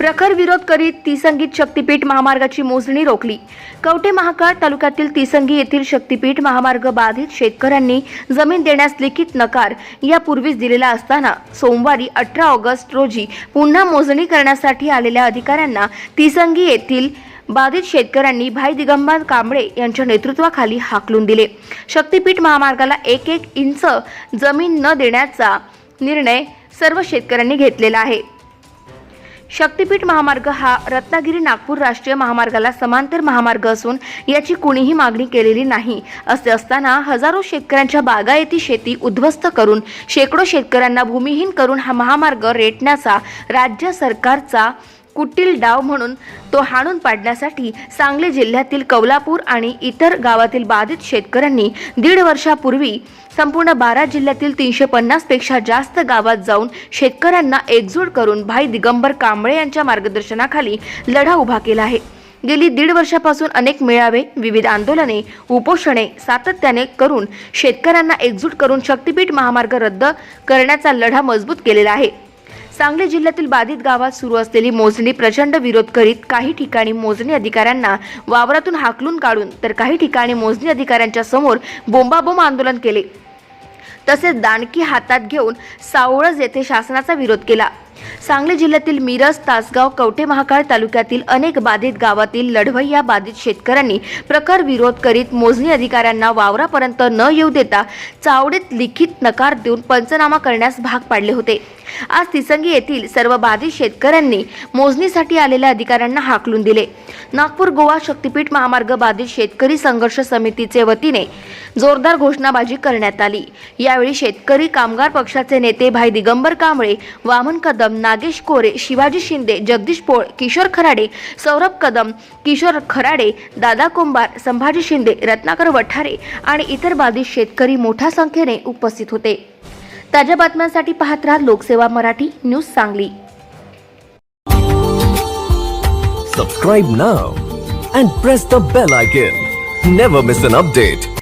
प्रखर विरोध करीत तिसंगीत शक्तीपीठ महामार्गाची मोजणी रोखली. कवटे महाकाळ तालुक्यातील तिसंगी येथील शक्तीपीठ महामार्ग बाधित शेतकऱ्यांनी जमीन देण्यास लिखित नकार यापूर्वीच दिलेला असताना सोमवारी अठरा ऑगस्ट रोजी पुन्हा मोजणी करण्यासाठी आलेल्या अधिकाऱ्यांना तिसंगी येथील बाधित शेतकऱ्यांनी भाई दिगंबर कांबळे यांच्या नेतृत्वाखाली हाकलून दिले. शक्तीपीठ महामार्गाला एक एक इंच जमीन न देण्याचा निर्णय सर्व शेतकऱ्यांनी घेतलेला आहे. शक्तीपीठ महामार्ग हा रत्नागिरी नागपूर राष्ट्रीय महामार्गाला समांतर महामार्ग असून याची कुणीही मागणी केलेली नाही. असे असताना हजारो शेतकऱ्यांच्या बागायती शेती उद्ध्वस्त करून शेकडो शेतकऱ्यांना भूमिहीन करून हा महामार्ग रेटण्याचा राज्य सरकारचा कुटील डाव म्हणून तो हाणून पाडण्यासाठी सांगली जिल्ह्यातील कौलापूर आणि इतर गावातील बाधित शेतकऱ्यांनी दीड वर्षापूर्वी संपूर्ण बारा जिल्ह्यातील तीनशे पन्नासपेक्षा जास्त गावात जाऊन शेतकऱ्यांना एकजूट करून भाई दिगंबर कांबळे यांच्या मार्गदर्शनाखाली लढा उभा केला आहे. गेली दीड वर्षापासून अनेक मेळावे विविध आंदोलने उपोषणे सातत्याने करून शेतकऱ्यांना एकजूट करून शक्तीपीठ महामार्ग रद्द करण्याचा लढा मजबूत केलेला आहे. सांगली जिल्ह्यातील बाधित गावात सुरू असलेली मोजणी प्रचंड विरोध करीत काही ठिकाणी मोजणी अधिकाऱ्यांना वावरातून हाकलून काढून तर काही ठिकाणी मोजणी अधिकाऱ्यांच्या समोर बोंबाबोंब आंदोलन केले. तसेच दानकी हातात घेऊन सावळज येथे शासनाचा विरोध केला. सांगली जिल्ह्यातील मिरज तासगाव कवठे महाकाळ तालुक्यातील अनेक बाधित गावातील लढवय्या बाधित शेतकऱ्यांनी प्रखर विरोध करीत मोजणी अधिकाऱ्यांना वावरापर्यंत न येऊ देता चावडीत लिखित नकार देऊन पंचनामा करण्यास भाग पाडले होते. आज तिसंगी येथील सर्व बाधित शेतकऱ्यांनी मोजणीसाठी आलेल्या अधिकाऱ्यांना हाकलून दिले. नागपूर गोवा शक्तीपीठ महामार्ग बाधित शेतकरी संघर्ष समितीचे वतीने जोरदार घोषणाबाजी करण्यात आली. यावेळी शेतकरी कामगार पक्षाचे नेते भाई दिगंबर कांबळे वामन कदम नागेश कोरे शिवाजी शिंदे जगदीश पोळ किशोर खराडे सौरभ कदम किशोर खराडे दादा कुंभार संभाजी शिंदे रत्नाकर वठारे आणि इतर बाधित शेतकरी मोठ्या संख्येने उपस्थित होते. ताज्या बातम्यांसाठी पाहत राहा Lokseva Marathi news Sangli. Subscribe now and press the bell icon never miss an update